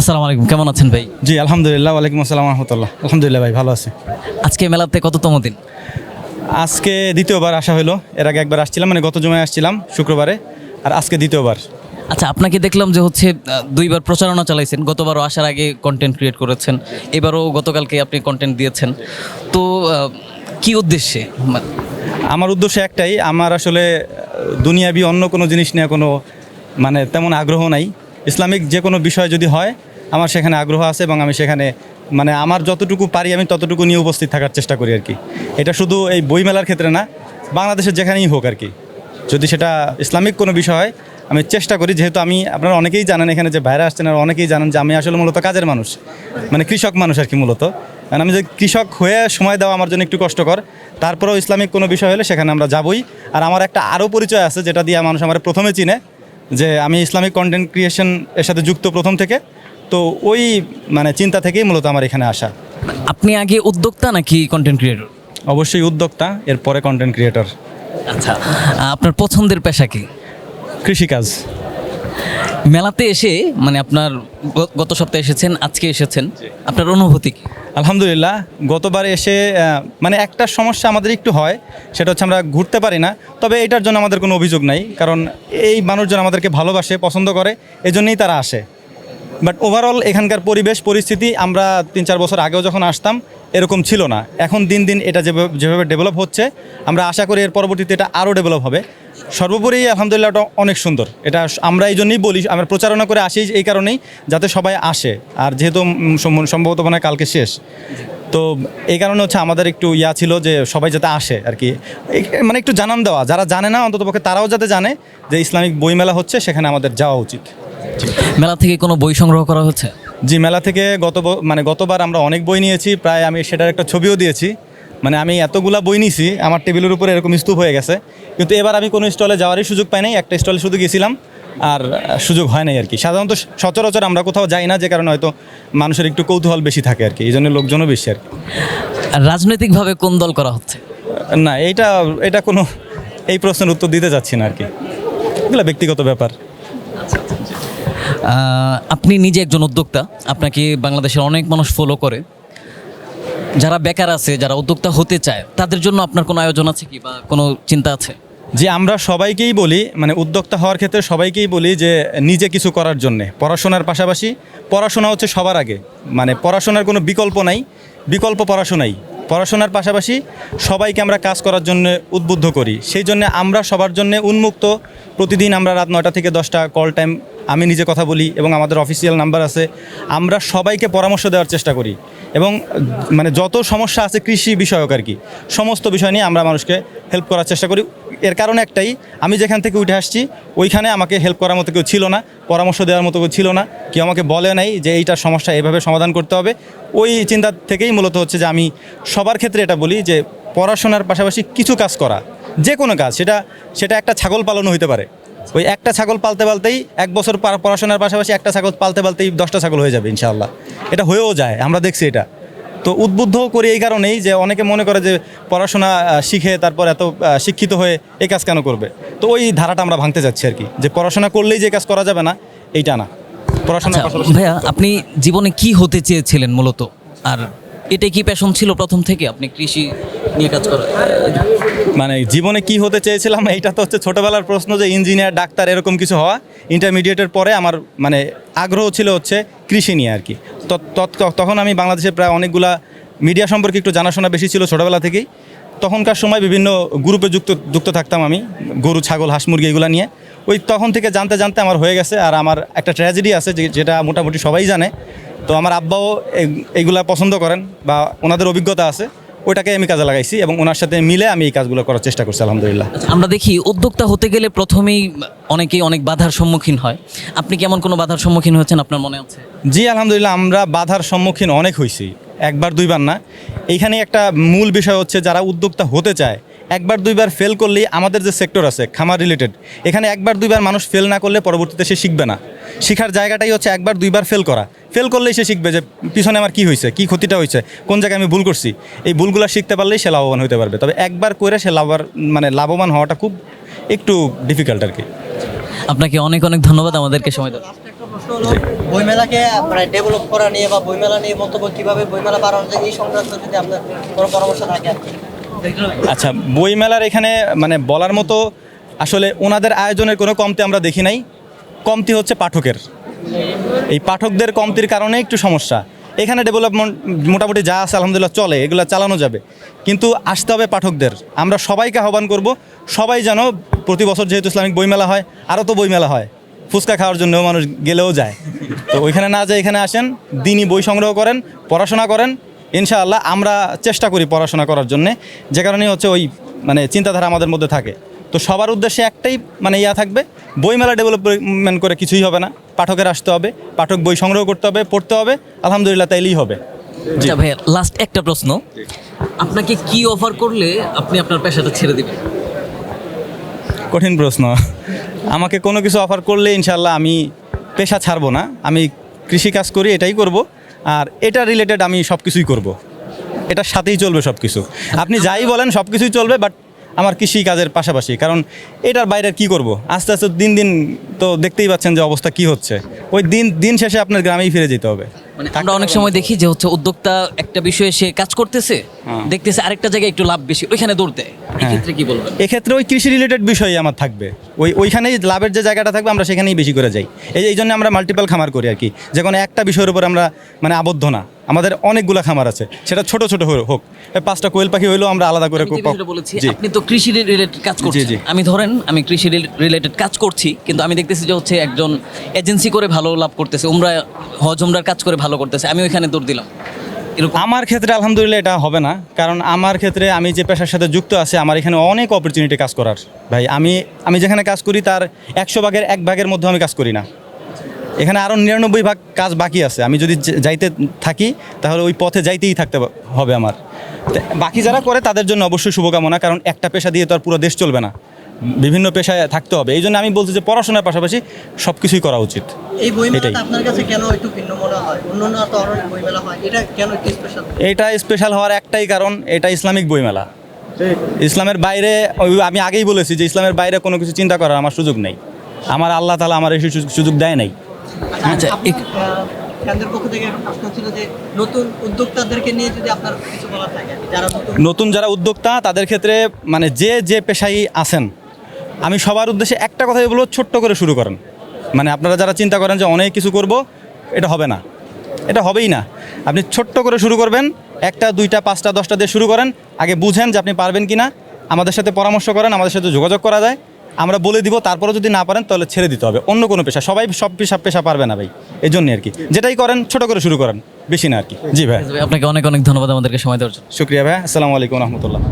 আসসালামু আলাইকুম কেমন আছেন ভাই? জি আলহামদুলিল্লাহ ওয়ালাইকুম আসসালাম রহমতুল্লাহ। আলহামদুলিল্লাহ ভাই ভালো আছি। আজকে মেলাতে কততম দিন? আজকে দ্বিতীয়বার আসা হলো এর আগে একবার আসছিলাম মানে গত জমায় আসছিলাম শুক্রবারে আর আজকে দ্বিতীয়বার। আচ্ছা আপনাকে দেখলাম যে হচ্ছে দুইবার প্রচারণা চালাইছেন গতবারও আসার আগে কন্টেন্ট ক্রিয়েট করেছেন এবারও গতকালকে আপনি কন্টেন্ট দিয়েছেন। তো কি উদ্দেশ্যে? আমার উদ্দেশ্য একটাই আমার আসলে দুনিয়াবি অন্য কোনো জিনিস নিয়ে কোনো মানে তেমন আগ্রহ নাই। ইসলামিক যে কোনো বিষয় যদি হয়, আমার সেখানে আগ্রহ আছে এবং আমি সেখানে মানে আমার যতটুকু পারি আমি ততটুকু নিয়ে উপস্থিত থাকার চেষ্টা করি আর কি এটা শুধু এই বইমেলার ক্ষেত্রে না, বাংলাদেশের যেখানেই হোক আর কি যদি সেটা ইসলামিক কোনো বিষয় হয়, আমি চেষ্টা করি, যেহেতু আমি, আপনারা অনেকেই জানেন এখানে যে বাইরে আসছেন, আর অনেকেই জানেন যে আমি আসলে মূলত কাজের মানুষ মানে কৃষক মানুষ আর কি মূলত। কারণ আমি যে কৃষক হয়ে সময় দেওয়া আমার জন্য একটু কষ্টকর, তারপরেও ইসলামিক কোনো বিষয় হলে সেখানে আমরা যাবই। আর আমার একটা আরও পরিচয় আছে, যেটা দিয়ে মানুষ আমার প্রথমে চিনে। যে আমি ইসলামিক কন্টেন্ট ক্রিয়েশন এর সাথে যুক্ত প্রথম থেকে তো ওই মানে চিন্তা থেকেই মূলত আমার এখানে আসা। আপনি আগে উদ্যোক্তা নাকি কন্টেন্ট ক্রিয়েটর অবশ্যই উদ্যোক্তা এরপরে কন্টেন্ট ক্রিয়েটর আচ্ছা আপনার পছন্দের পেশা কি? কৃষিকাজ। মেলাতে এসে মানে আপনার গত সপ্তাহে এসেছেন আজকে এসেছেন। আপনার অনুভূতি কি? আলহামদুলিল্লাহ গতবার এসে মানে একটা সমস্যা আমাদের একটু হয় সেটা হচ্ছে আমরা ঘুরতে পারি না তবে এটার জন্য আমাদের কোনো অভিযোগ নাই কারণ এই মানুষজন আমাদেরকে ভালোবাসে পছন্দ করে এজন্যই তারা আসে। বাট ওভারঅল এখানকার পরিবেশ পরিস্থিতি আমরা তিন চার বছর আগেও যখন আসতাম এরকম ছিল না। এখন দিন দিন এটা যেভাবে যেভাবে ডেভেলপ হচ্ছে আমরা আশা করি এর পরবর্তীতে এটা আরও ডেভেলপ হবে। সর্বোপরি আলহামদুলিল্লাহ এটা অনেক সুন্দর। এটা আমরা এই জন্যই বলি আমরা প্রচারণা করে আসি এই কারণেই যাতে সবাই আসে। আর যেহেতু সম্ভবত মনে কালকে শেষ। তো এই কারণে হচ্ছে আমাদের একটু ইয়া ছিল যে সবাই যাতে আসে আর কি। মানে একটু জানান দেওয়া। যারা জানে না অন্ততপক্ষে তারাও যাতে জানে যে ইসলামিক বইমেলা হচ্ছে সেখানে আমাদের যাওয়া উচিত। মেলা থেকে কোনো বই সংগ্রহ করা হচ্ছে? জি মেলা থেকে গত মানে গতবার আমরা অনেক বই নিয়েছি। প্রায় আমি সেটার একটা ছবিও দিয়েছি। মানে আমি এতগুলা বই নিয়েছি আমার টেবিলের উপরে এরকম স্তূপ হয়ে গেছে। কিন্তু এবার আমি কোনো স্টলে যাওয়ারই সুযোগ পাই নাই একটা স্টলে শুধু গেছিলাম আর সুযোগ হয় নাই আর কি। সাধারণত সচরাচর আমরা কোথাও যাই না যে কারণে হয়তো মানুষের একটু কৌতূহল বেশি থাকে আর কি এই জন্য লোকজনও বেশি আর কি। আর রাজনৈতিকভাবে কোন দল করা হচ্ছে? না এইটা এটা কোনো এই প্রশ্নের উত্তর দিতে যাচ্ছি না আর কি। এগুলো ব্যক্তিগত ব্যাপার। আপনি নিজে একজন উদ্যোক্তা আপনাকে বাংলাদেশের অনেক মানুষ ফলো করে। যারা বেকার আছে, যারা উদ্যোক্তা হতে চায়, তাদের জন্য আপনার কোনো আয়োজন আছে কি বা কোনো চিন্তা আছে? যে আমরা সবাইকেই বলি মানে উদ্যোক্তা হওয়ার ক্ষেত্রে সবাইকেই বলি যে নিজে কিছু করার জন্যে। পড়াশোনার পাশাপাশি, পড়াশোনা হচ্ছে সবার আগে। মানে পড়াশোনার কোনো বিকল্প নাই, বিকল্প পড়াশোনাই। পড়াশোনার পাশাপাশি সবাইকে আমরা কাজ করার জন্য উদ্বুদ্ধ করি। সেই জন্য আমরা সবার জন্য উন্মুক্ত। প্রতিদিন আমরা রাত নয়টা থেকে দশটা কল টাইম আমি নিজে কথা বলি এবং আমাদের অফিসিয়াল নাম্বার আছে। আমরা সবাইকে পরামর্শ দেওয়ার চেষ্টা করি। এবং মানে যত সমস্যা আছে কৃষি বিষয়ক আর কি, সমস্ত বিষয় নিয়ে আমরা মানুষকে হেল্প করার চেষ্টা করি। এর কারণ একটাই, আমি যেখান থেকে উঠে আসছি, ওইখানে আমাকে হেল্প করার মতো কেউ ছিল না, পরামর্শ দেওয়ার মতো কেউ ছিল না, কেউ আমাকে বলে নাই যে এইটার সমস্যা এভাবে সমাধান করতে হবে। ওই চিন্তা থেকেই মূলত হচ্ছে যে আমি সবার ক্ষেত্রে এটা বলি যে পড়াশোনার পাশাপাশি কিছু কাজ করা যে কোনো কাজ, সেটা সেটা একটা ছাগল পালনও হতে পারে। ওই একটা ছাগল পালতে পালতেই এক বছর পড়াশোনার পাশাপাশি একটা ছাগল পালতে পালতেই দশটা ছাগল হয়ে যাবে ইনশাআল্লাহ। এটা হয়েও যায় আমরা দেখছি এটা। তো উদ্বুদ্ধ করি এই কারণেই যে অনেকে মনে করে যে পড়াশোনা শিখে তারপর এত শিক্ষিত হয়ে এই কাজ কেন করবে? তো ওই ধারাটা আমরা ভাঙতে যাচ্ছি আর কি যে পড়াশোনা করলেই যে কাজ করা যাবে না এইটা না। পড়াশোনার আচ্ছা ভাইয়া আপনি জীবনে কি হতে চেয়েছিলেন মূলত? আর এটাই কি প্যাশন ছিল প্রথম থেকে আপনি কৃষি নিয়ে কাজ করেন মানে জীবনে কি হতে চেয়েছিলাম, এইটা তো হচ্ছে ছোটোবেলার প্রশ্ন যে ইঞ্জিনিয়ার, ডাক্তার এরকম কিছু হওয়া। ইন্টারমিডিয়েটের পরে আমার মানে আগ্রহ ছিল হচ্ছে কৃষি নিয়ে আর কি। তখন আমি বাংলাদেশে প্রায় অনেকগুলা মিডিয়া সম্পর্কে একটু জানাশোনা বেশি ছিল ছোটোবেলা থেকেই। তখনকার সময় বিভিন্ন গ্রুপে যুক্ত যুক্ত থাকতাম আমি, গরু, ছাগল, হাঁস, মুরগি এগুলো নিয়ে। ওই তখন থেকে জানতে জানতে আমার হয়ে গেছে আর আমার একটা ট্র্যাজেডি আছে যেটা মোটামুটি সবাই জানে। তো আমার আব্বাও এই- এইগুলা পছন্দ করেন বা ওনাদের অভিজ্ঞতা আছে ওইটাকে আমি কাজে লাগাইছি এবং ওনার সাথে মিলে আমি এই কাজগুলো করার চেষ্টা করছি আলহামদুলিল্লাহ। আচ্ছা, আমরা দেখি উদ্যোক্তা হতে গেলে প্রথমেই অনেকেই অনেক বাধার সম্মুখীন হয়। আপনি কেমন কোনো বাধার সম্মুখীন হয়েছেন আপনার মনে আছে? জি আলহামদুলিল্লাহ আমরা বাধার সম্মুখীন অনেক হয়েছি একবার দুইবার না। এইখানে একটা মূল বিষয় হচ্ছে যারা উদ্যোক্তা হতে চায় একবার দুইবার ফেল করলেই আমাদের যে সেক্টর আছে খামার রিলেটেড এখানে একবার দুইবার মানুষ ফেল না করলে পরবর্তীতে সে শিখবে না। শিখার জায়গাটাই হচ্ছে একবার দুইবার ফেল করা। ফেল করলেই সে শিখবে যে পিছনে আমার কি হয়েছে কি ক্ষতিটা হয়েছে কোন জায়গায় আমি ভুল করছি। এই ভুলগুলো শিখতে পারলেই সে লাভবান হতে পারবে। তবে একবার করে সে লাভবার মানে লাভবান হওয়াটা খুব একটু ডিফিকাল্ট আর কি। আপনাকে অনেক অনেক ধন্যবাদ আমাদেরকে সময় দেওয়ার। প্রশ্ন হলো বইমেলাকে মানে ডেভেলপ করা নিয়ে বা বইমেলা নিয়ে মন্তব্য কীভাবে বইমেলা বাড়ানো যায় এই সংক্রান্ত যদি আপনার কোনো পরামর্শ থাকে আর কি। আচ্ছা বইমেলার এখানে মানে বলার মতো আসলে ওনাদের আয়োজনের কোনো কমতি আমরা দেখি নাই। কমতি হচ্ছে পাঠকের। এই পাঠকদের কমতির কারণে একটু সমস্যা। এখানে ডেভেলপমেন্ট মোটামুটি যা আছে, আলহামদুলিল্লাহ চলে, এগুলো চালানো যাবে। কিন্তু আসতে হবে পাঠকদের। আমরা সবাইকে আহ্বান করব, সবাই যেন প্রতি বছর যেহেতু ইসলামিক বইমেলা হয় আরও তো বইমেলা হয়। ফুচকা খাওয়ার জন্যও মানুষ গেলেও যায়। তো ওইখানে না যায় এখানে আসেন, দিনই বই সংগ্রহ করেন, পড়াশোনা করেন ইনশাআল্লাহ আমরা চেষ্টা করি পড়াশোনা করার জন্যে। যে কারণে হচ্ছে ওই মানে চিন্তাধারা আমাদের মধ্যে থাকে। তো সবার উদ্দেশ্যে একটাই মানে ইয়া থাকবে বইমেলা ডেভেলপমেন্ট করে কিছুই হবে না। পাঠকের আসতে হবে পাঠক বই সংগ্রহ করতে হবে পড়তে হবে আলহামদুলিল্লাহ তাইলেই হবে। আচ্ছা ভাইয়া লাস্ট একটা প্রশ্ন। আপনাকে কি অফার করলে আপনি আপনার পেশাটা ছেড়ে দিবেন? কঠিন প্রশ্ন। আমাকে কোনো কিছু অফার করলে ইনশাল্লাহ আমি পেশা ছাড়বো না। আমি কৃষি কাজ করি এটাই করব। আর এটা রিলেটেড আমি সব কিছুই করব। এটার সাথেই চলবে সব কিছু আপনি যাই বলেন সব কিছুই চলবে বাট আমার কৃষি কাজের পাশাপাশি। কারণ এটার বাইরে কি করব? আস্তে আস্তে দিন দিন তো দেখতেই পাচ্ছেন যে অবস্থা কি হচ্ছে। ওই দিন দিন শেষে আপনার গ্রামেই ফিরে যেতে হবে। মানে আমরা অনেক সময় দেখি যে হচ্ছে উদ্যোক্তা একটা বিষয়ে সে কাজ করতেছে হ্যাঁ। দেখতেছে আরেকটা জায়গায় একটু লাভ বেশি ওইখানে দৌড় দেয়। এক্ষেত্রে কি বলবেন? এক্ষেত্রে ওই কৃষি রিলেটেড বিষয় আমার থাকবে। ওই ওইখানেই লাভের যে জায়গাটা থাকবে আমরা সেখানেই বেশি করে যাই। এই এই জন্য আমরা মাল্টিপল খামার করি আর কি। যে কোনো একটা বিষয়ের উপর আমরা মানে আবদ্ধ না। আমাদের অনেকগুলো খামার আছে। সেটা ছোট ছোট হোক। পাঁচটা কোয়েল পাখি হইলেও আমরা আলাদা করে বলেছি আপনি তো কৃষি রিলেটেড কাজ করছেন। জি। আমি ধরেন আমি কৃষি রিলেটেড কাজ করছি কিন্তু আমি দেখতেছি যে হচ্ছে একজন এজেন্সি করে ভালো লাভ করতেছে উমরা হজ উমরার কাজ করে ভালো করতেছে আমি ওইখানে দৌড় দিলাম। আমার ক্ষেত্রে আলহামদুলিল্লাহ এটা হবে না কারণ আমার ক্ষেত্রে আমি যে পেশার সাথে যুক্ত আছে আমার এখানে অনেক অপরচুনিটি কাজ করার। ভাই আমি আমি যেখানে কাজ করি তার একশো ভাগের এক ভাগের মধ্যে আমি কাজ করি না। এখানে আরও নিরানব্বই ভাগ কাজ বাকি আছে। আমি যদি যাইতে থাকি তাহলে ওই পথে যাইতেই থাকতে হবে আমার। বাকি যারা করে তাদের জন্য অবশ্যই শুভকামনা কারণ একটা পেশা দিয়ে তো আর পুরো দেশ চলবে না। বিভিন্ন পেশায় থাকতে হবে। এই জন্য আমি বলছি যে পড়াশোনার পাশাপাশি সব কিছুই করা উচিত। এই এটাই। বইমেলাটা আপনার কাছে কেন একটু ভিন্ন মনে হয়? অন্যান্য তো অনেক বইমেলা হয়। এটা স্পেশাল হওয়ার একটাই কারণ এটা ইসলামিক বইমেলা। ইসলামের বাইরে ওই আমি আগেই বলেছি যে ইসলামের বাইরে কোনো কিছু চিন্তা করার আমার সুযোগ নেই। আমার আল্লাহ তালা আমার এই সুযোগ- সুযোগ দেয় নাই। আচ্ছা, ফ্যানদের পক্ষ থেকে একটা প্রশ্ন ছিল যে নতুন উদ্যোক্তাদেরকে নিয়ে যদি আপনার কিছু বলার থাকে যারা নতুন যারা উদ্যোক্তা তাদের ক্ষেত্রে মানে যে যে পেশায় আছেন আমি সবার উদ্দেশ্যে একটা কথাই বলব ছোট্ট করে শুরু করেন। মানে আপনারা যারা চিন্তা করেন যে অনেক কিছু করব এটা হবে না। এটা হবেই না। আপনি ছোট্ট করে শুরু করবেন একটা দুইটা পাঁচটা দশটা দিয়ে শুরু করেন আগে বুঝেন যে আপনি পারবেন কি না আমাদের সাথে পরামর্শ করেন আমাদের সাথে যোগাযোগ করা যায়। আমরা বলে দিব তারপরে যদি না পারেন তাহলে ছেড়ে দিতে হবে। অন্য কোনো পেশা সবাই সব পেশা পেশা পারবে না ভাই এই জন্যই আর কি। যেটাই করেন ছোট করে শুরু করেন বেশি না আর কি। জি ভাই আপনাকে অনেক অনেক ধন্যবাদ আমাদেরকে সময় দেওয়ার জন্য। শুক্রিয়া ভাই আসসালামু আলাইকুম রহমতুল্লাহ।